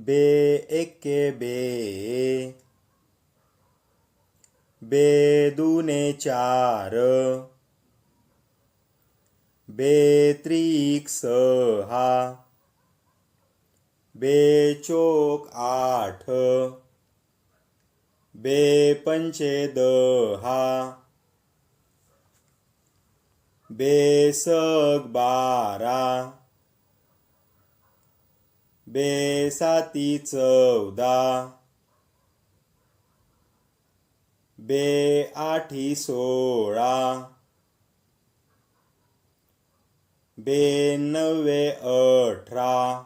बे एके बे। बे दुने चार। बे त्रिक सहा। बे चोक आठ। बे पंचे दहा। बेसग बारा। बेसाती चौदा. बे आठी सोळा. बेनव्वे अठरा.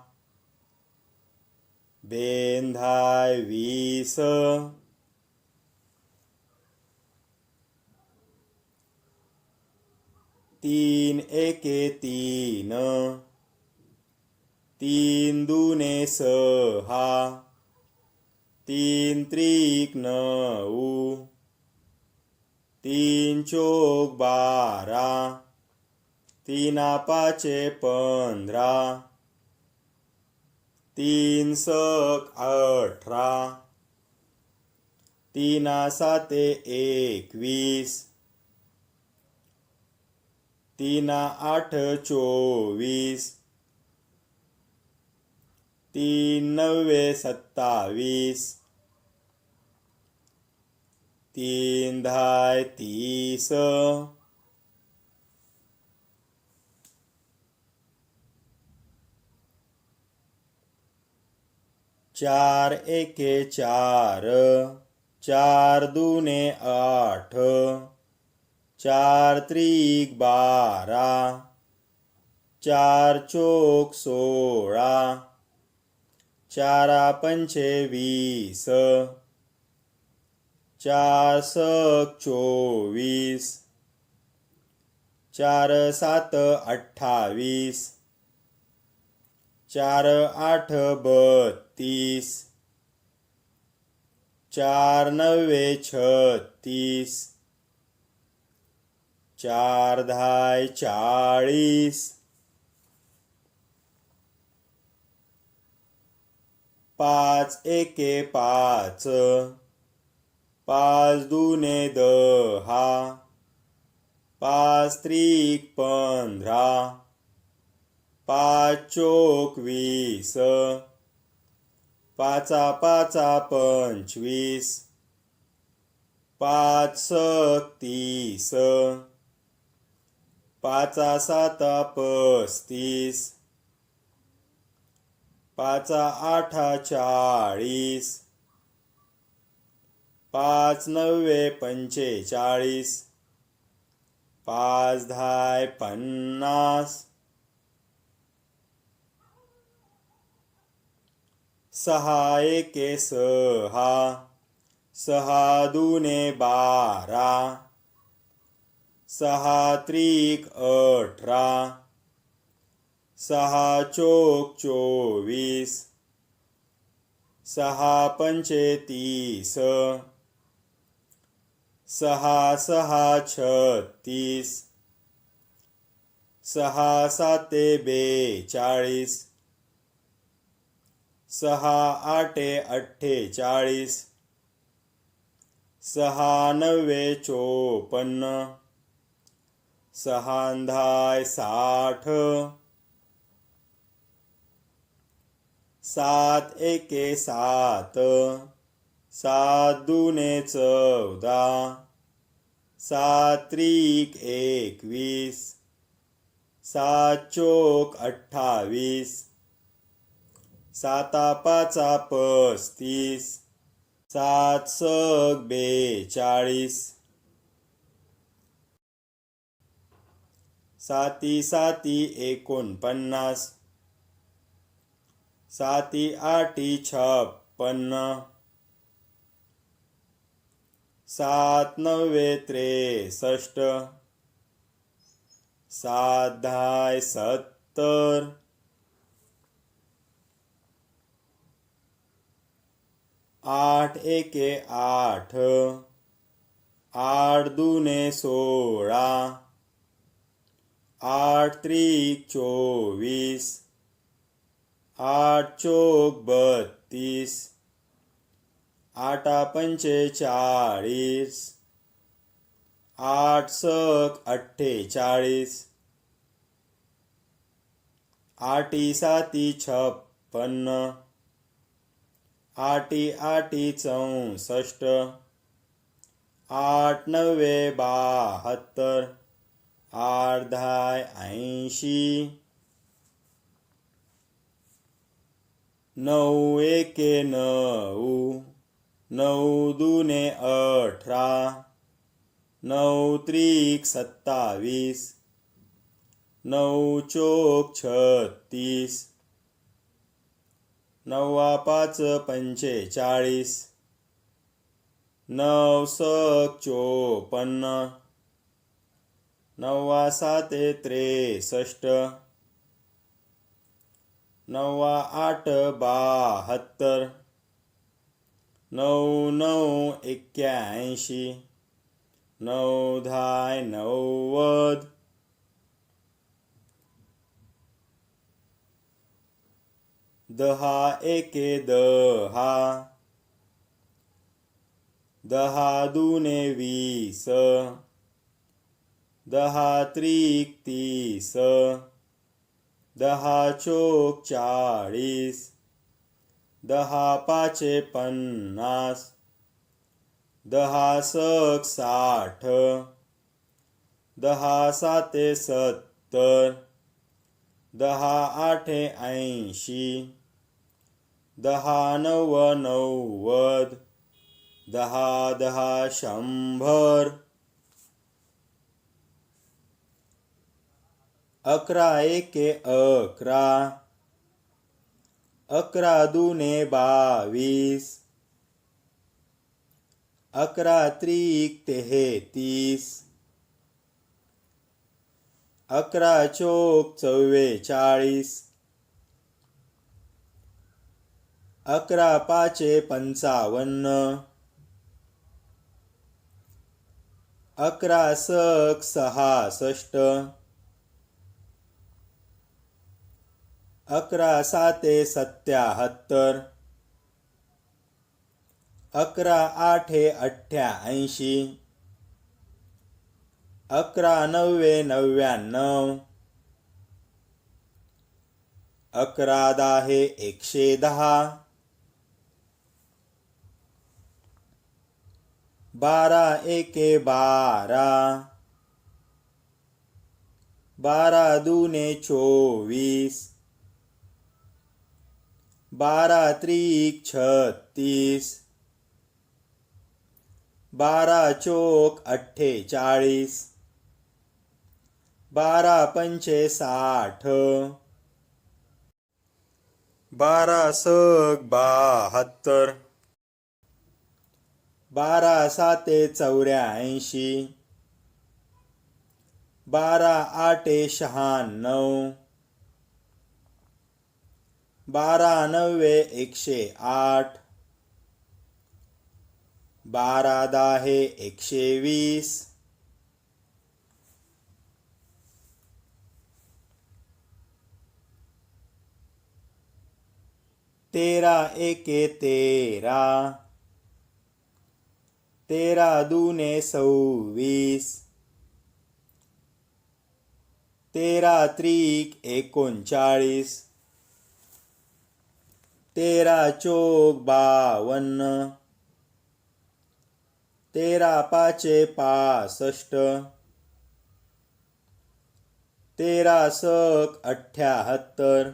बेंधाय वीस. तीन एके तीन. तीन दुने सहा. तीन त्रिक नऊ. तीन चोक बारा. तीन पाचे पंधरा. तीन सक अठरा. तीन साते एकवीस. तीन आठ चोवीस. तीन नव्वे सत्तावीस। तीन धाय तीस। चार एके चार। चार दुने आठ। चार त्रिक बारा। चार चोक सोळा। चारा पंचे वीस. चार सक चोवीस. चार सात अठ्ठावीस. चार आठ बत्तीस. चार नव्वे छत्तीस. चार धाय चाळीस. पाच एके पाच. पाच दुने दहा. पाच त्रिक पंधरा. पाच चोक वीस. पाचा पाचा पंचवीस. पाच सक तीस. पाचा साता पस्तीस. पाचा आठा चाळीस. पाच नव्वे पंचेचाळीस. पाच धाय पन्नास. सहा एके सहा. सहा दुने बारा. सहा त्रिक अठरा. सहा चोक चोवीस, सहा पंचे तीस, सहा सहा छत्तीस, सहा साते बेचाळीस सहा आठे अठ्ठेचाळीस सहा नव्वे चोपन्न सहांधाय साठ सात एके सात. सात दुने चौदा. सात त्रिक एकवीस. सात चोक अठ्ठावीस. साता पाचा पस्तीस. सात सग बेचाळीस. साती साती एकोणपन्नास. साती आठी छप्पन्न. सात नव्वे त्रेसष्ट. सात दहाय सत्तर. आठ एके आठ. आठ दुने सोळा. आठ त्रिक चोवीस. आठ चोक बत्तीस आठ आठा आठ सक अठ्ठेचाळीस आठी साती छप्पन्न आठी आठी चौसष्ट आठ नव्वे बहात्तर आठ दहा ऐंशी नऊ एके नऊ नऊ दुने अठरा नऊ त्रिक सत्तावीस नऊ चोक छत्तीस नववा पाच पंचेचाळीस नऊ सक चोपन्न नववा सात त्रेसष्ट नवा आठ बहात्तर. नऊ नऊ एक्क्याऐंशी. नऊ दहा नव्वद. दहा एके दहा. दहा दुने वीस. दहा त्रिक तीस. दहा चोक चाळीस दहा पाचे पन्नास दहा सक साठ दहा साते सत्तर दहा आठे ऐंशी दहा नव्व नव्वद दहा दहा शंभर अकरा एके अकरा. अकरा दुने बावीस. अकरा त्रिक तेहेतीस. अकरा चोक चव्वेचाळीस. अकरा पाचे पंचावन्न. अकरा सक सहासष्ट. अकरा साते सत्याहत्तर. अकरा आठे अठ्ठ्याऐंशी. अकरा नव्वे नव्याण्णव अकरा दाहे एकशे दहा. बारा एके बारा. बारा दुने चोवीस. बारा त्रिक छत्तीस. बारा चोक अठ्ठेचाळीस. बारा पंचे साठ. बारा सक बहात्तर. बारा साते चौऱ्याऐंशी. बारा आठे शहाण्णव. बारा नव्वे एकशे आठ. बारा दाहे एकशे वीस. तेरा एके तेरा. तेरा दुने सव्वीस. तेरा त्रिक एकोणचाळीस. तेरा चोक बावन्न. तेरा पाचे पासष्ट. तेरा सक अठ्ठ्याहत्तर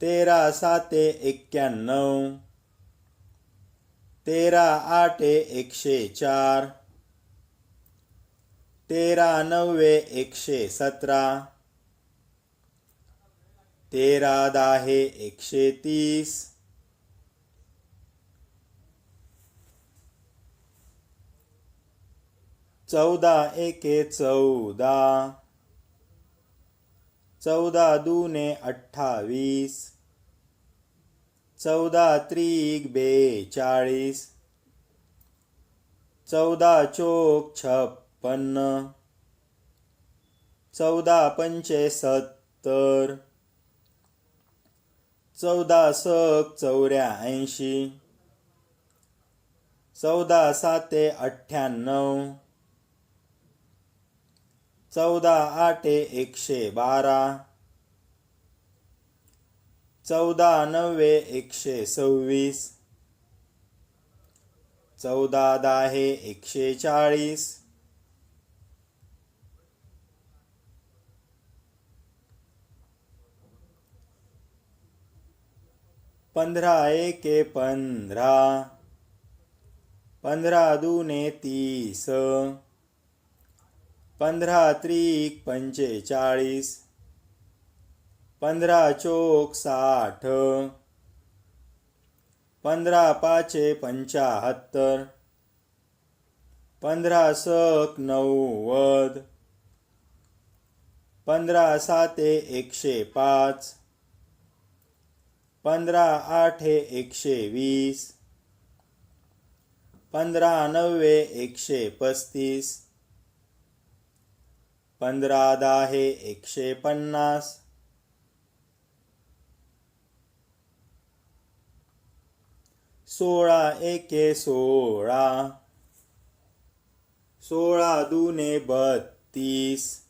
तेरा साते एक्क्याण्णव तेरा आठे एकशे चार. तेरा नव्वे एकशे सतरा. तेरा दाहे एकशे तीस. चौदा एके चौदा. चौदा दुने अठ्ठावीस. चौदा त्रिक बेचाळीस चौदा चोक छप्पन्न. चौदा पंचे सत्तर. चौदा सक चौऱ्याऐंशी. चौदा साते अठ्ठ्याण्णव. चौदा आठे एकशे बारा. चौदा नव्वे एकशे सव्वीस. चौदा दाहे एकशे चाळीस. पंधरा एके पंधरा. पंधरा दुने तीस. पंधरा त्रिक पंचेचाळीस पंधरा चोक साठ. पंधरा पाचे पंचाहत्तर. पंधरा सक नव्वद. पंधरा साते एकशे पाच. पंधरा आठे एकशे वीस. पंधरा नव्वे एकशे पस्तीस. पंधरा दाहे एकशे पन्नास. सोळा एके सोळा. सोळा दुने बत्तीस.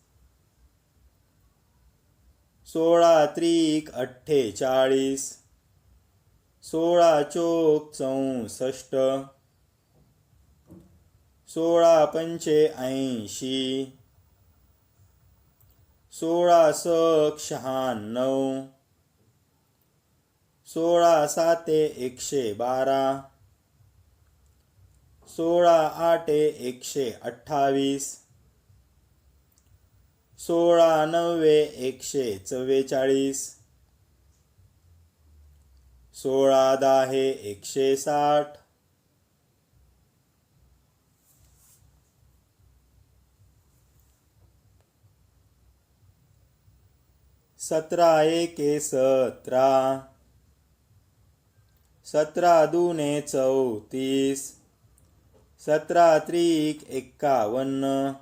सोळा त्रिक अठ्ठेचाळीस. सोळा चोक चौसष्ट. सोळा पंचे ऐंशी. सोळा सक शहाण्णव. सोळा साते एकशे बारा. सोळा आठे एकशे अठ्ठावीस. सोळा नव्वे एकशे चव्वेचाळीस. सोळा दाहे एकशे साठ. सतरा एके सतरा. सतरा दुने चौतीस. सतरा त्रिक एक्कावन्न.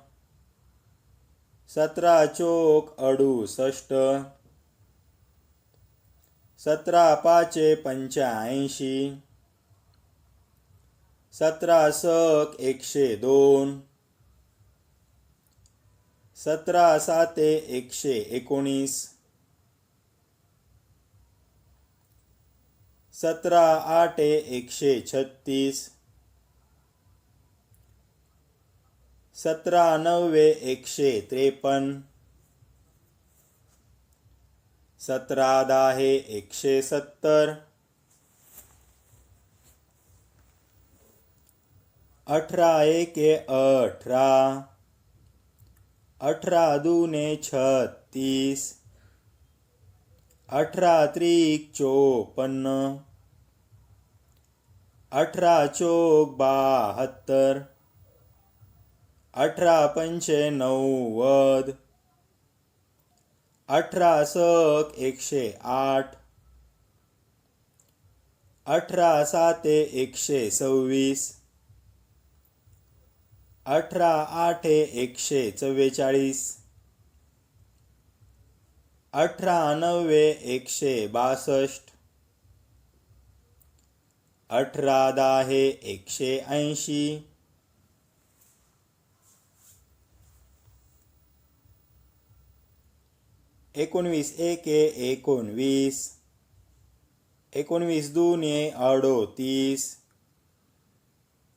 सतरा चोक अडुसष्ट. सतरा पाचे पंच्याऐंशी. सतरा सक एकशे दोन. सतरा साते एकशे एकोणीस. सतरा आठे एकशे छत्तीस. सतरा नव्वे एकशे त्रेपन्न सतरा दाहे एकशे सत्तर. अठरा एके अठरा. अठरा दुने छत्तीस. अठरा त्रिक चोपन्न. अठरा चोक बाहत्तर. अठरा पंचे नव्वद. अठरा सक एकशे आठ. अठरा साते एकशे सव्वीस. अठरा आठे एकशे चव्वेचाळीस. अठरा नव्वे एकशे बासष्ट. अठरा दहा एकशे ऐंशी. एकोणवीस एके एकोणवीस. एकोणवीस दुने अडोतीस.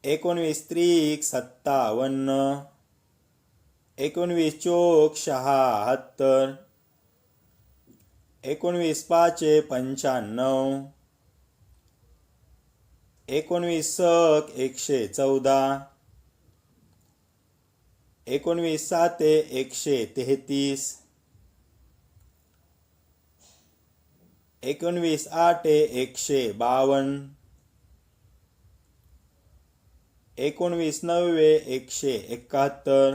एकोणवीस त्रिक सत्तावन्न. एकोणवीस चोक शहात्तर. एकोणवीस पाचे पंच्याण्णव. एकोणवीस सक एकशे चौदा. एकोणवीस साते एकशे तेहतीस. एकोणवीस आठे एकशे बावन्न. एकोणवीस नव्वे एकशे एकाहत्तर.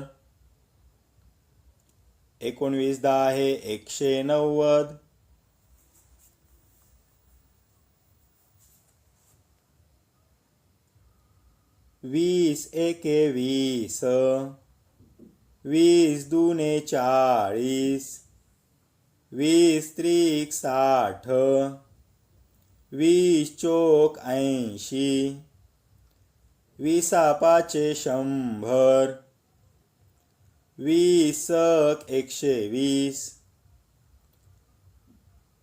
एकोणवीस दहा एकशे नव्वद. वीस एके वीस. वीस दुने चाळीस. वीस त्रिक साठ. वीस चोक ऐंशी. विसापाचे शंभर. वीस सक एकशे वीस.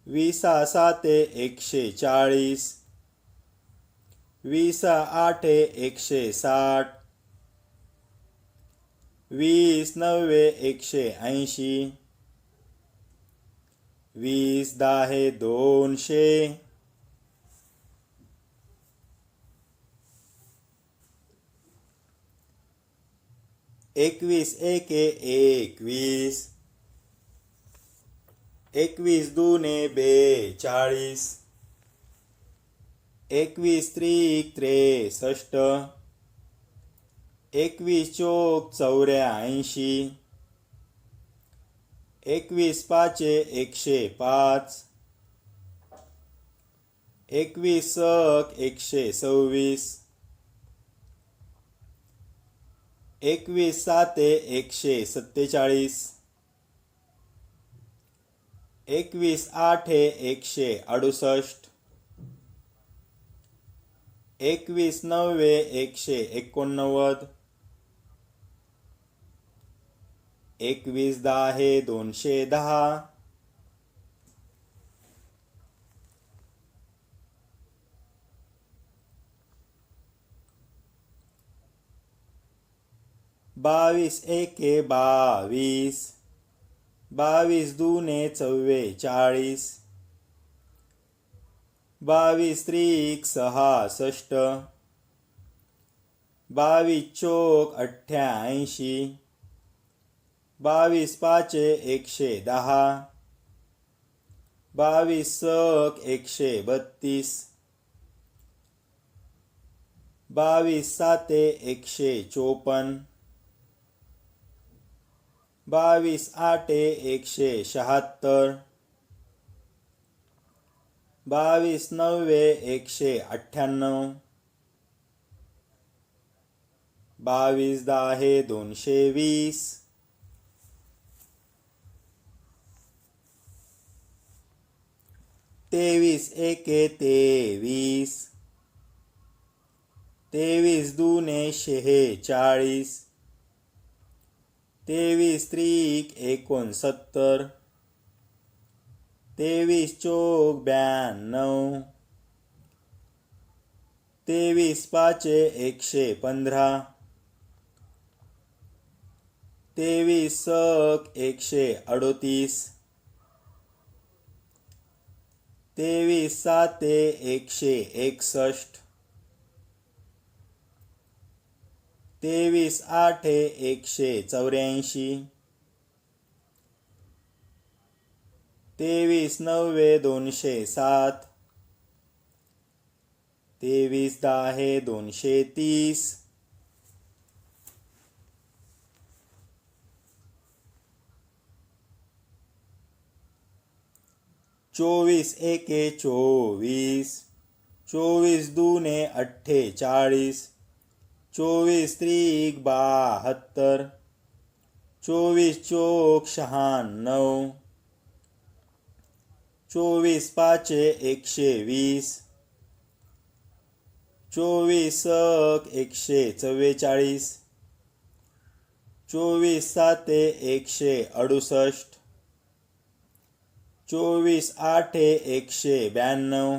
विसा साते एकशे चाळीस. विसा आठे एकशे साठ. वीस नव्वे एकशे ऐंशी. वीस दहा दोनशे. एकवीस एके एकवीस. एकवीस दुने बेचाळीस. एकवीस त्रिक त्रेसष्ट. एकवीस चोक चौऱ्याऐंशी. एकवीस पाचे एकशे पाच. एकवीस एकशे सव्वीस. एकवीस साते एकशे सत्तेचाळीस. एकवीस आठे एकशे अडुसष्ट. एकवीस नववे एकशे एकोणनव्वद. एकवीस दहा दोनशे दहा बावीस एके बावीस बावीस दुने चव्वेचाळीस बावीस त्रिक सहासष्ट, बावीस चोक अठ्ठ्याऐंशी बावीस पाचे एकशे दहा. बावीस सक एकशे बत्तीस. बावीस साते एकशे चोपन्न. बावीस आठे एकशे शहात्तर. बावीस नव्वे एकशे अठ्ठ्याण्णव. बावीस दहा दोनशे वीस. तेवीस एके तेवीस तेवीस दुने शेहेचाळीस तेवीस त्रिक एकोणसत्तर. तेवीस चोक ब्याण्णव. तेवीस पाचे एकशे पंधरा. तेवीस सक एकशे अडोतीस. तेवीस साते एकशे एकसष्ट. तेवीस आठे एकशे चौऱ्याऐंशी. तेवीस नव्वे दोनशे सात. तेवीस दहा दोनशे तीस. चोवीस एके चोवीस. चोवीस दुने अठ्ठेचाळीस. चोवीस त्रिक बहात्तर. चोवीस चोक शहाण्णव. चोवीस पाचे एकशे वीस. चोवीस एकशे चव्वेचाळीस. चोवीस साते एकशे अडुसष्ट. चोवीस आठे एकशे ब्याण्णव.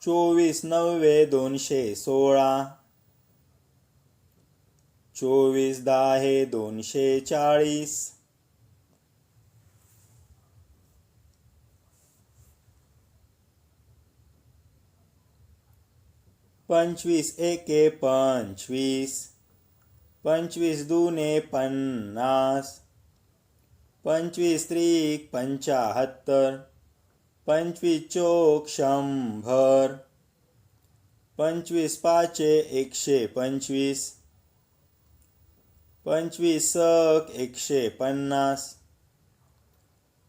चोवीस नव्वे दोनशे सोळा. चोवीस दहा दोनशे चाळीस. पंचवीस एके पंचवीस. पंचवीस दुने पन्नास. पंचवीस त्रिक पंचाहत्तर पंचवीस चोक शंभर पंचवीस पाचे एकशे पंचवीस पंचवीस सक एकशे पन्नास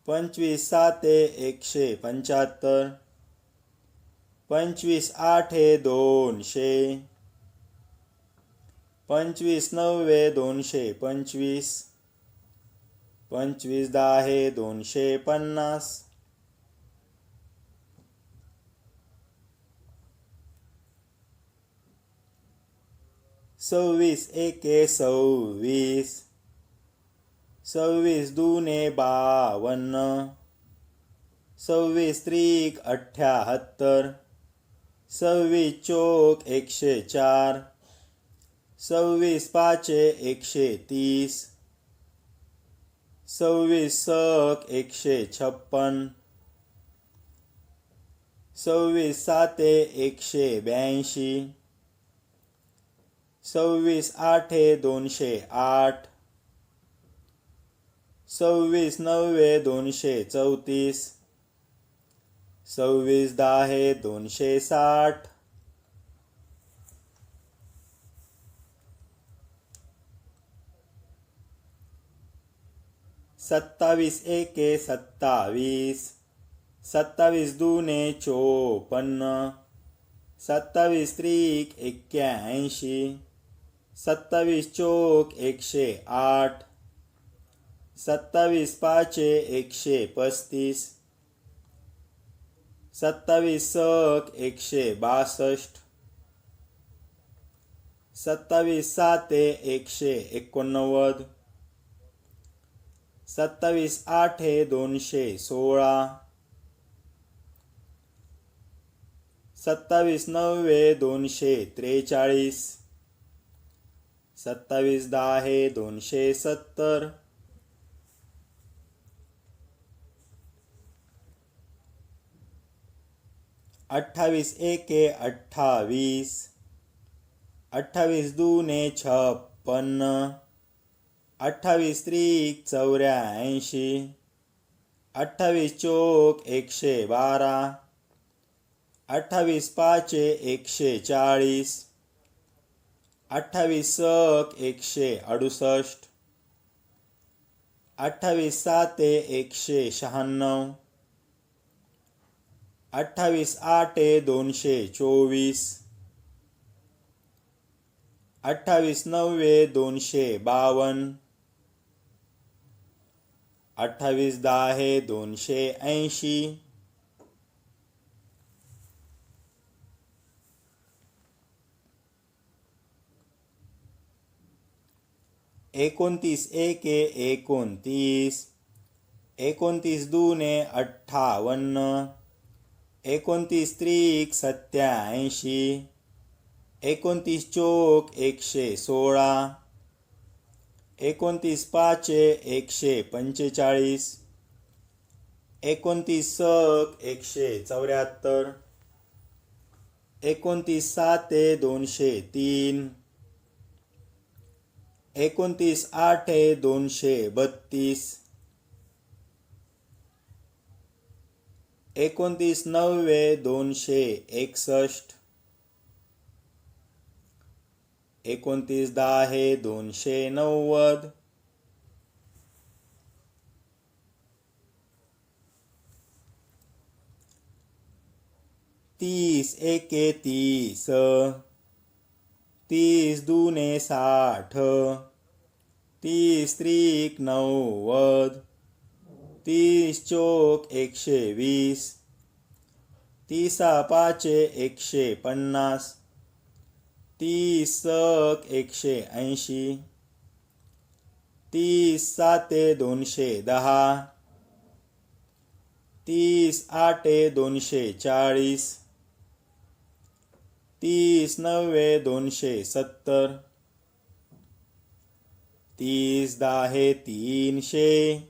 पंचवीस साते एकशे पंच्याहत्तर पंचवीस आठे दोनशे पंचवीस नव्वे दोनशे पंचवीस पंचवीस दहा हे दोनशे पन्नास. सव्वीस एके सव्वीस. सव्वीस दुने बावन्न. सव्वीस त्रिक अठ्ठ्याहत्तर सव्वीस चोक एकशे चार. सव्वीस पाचे एकशे तीस. सव्वीस सक एकशे छप्पन. सव्वीस साते एकशे ब्याऐंशी. सव्वीस आठे दोनशे आठ. सव्वीस नव्वे दोनशे चौतीस. सव्वीस दहा दोनशे साठ. सत्तावीस एके सत्तावीस. सत्तावीस दुने चोपन्न. सत्तावीस त्रिक एक्क्याऐंशी. सत्तावीस चोक एकशे आठ. सत्तावीस पाचे एकशे पस्तीस. सत्तावीस सक एकशे बासष्ट. सत्तावीस साते एकशे एकोणनव्वद. सत्तावीस आठे दोनशे सोळा. सत्तावीस नव्वे दोनशे त्रेचाळीस. सत्तावीस दहा दोनशे सत्तर. अठ्ठावीस एके अठ्ठावीस. अठ्ठावीस दुने छप्पन्न. अठ्ठावीस त्रिक चौऱ्याऐंशी अठ्ठावीस चोक एकशे बारा अठ्ठावीस पाचे एकशे चाळीस अठ्ठावीस सक एकशे अडुसष्ट अठ्ठावीस साते एकशे शहाण्णव अठ्ठावीस आठे दोनशे चोवीस अठ्ठावीस नववे दोनशे बावन्न अठ्ठावीस दहा दोनशे ऐंशी. एकोणतीस एके एकोणतीस. एकोणतीस दुने अठ्ठावन्न. एकोणतीस त्रिक सत्याऐंशी. एकोणतीस चोक एकशे सोळा. एकोणतीस पाचे एकशे पंचेचाळीस. एकोणतीस सक एकशे चौऱ्याहत्तर. एकोणतीस साते दोनशे तीन. एकोणतीस आठे दोनशे बत्तीस. एकोणतीस नववे दोनशे एकसष्ट. एकोणतीस दहा दोनशे नव्वद. तीस एके तीस. तीस दुने साठ. तीस त्रिक नव्वद. तीस चोक एकशे वीस. तीसा पाचे एकशे पन्नास. तीस एकशे ऐंशी. तीस साते दोनशे दहा. तीस आठे दोनशे चाळीस. तीस नव्वे दोनशे सत्तर. तीस दहा तीनशे.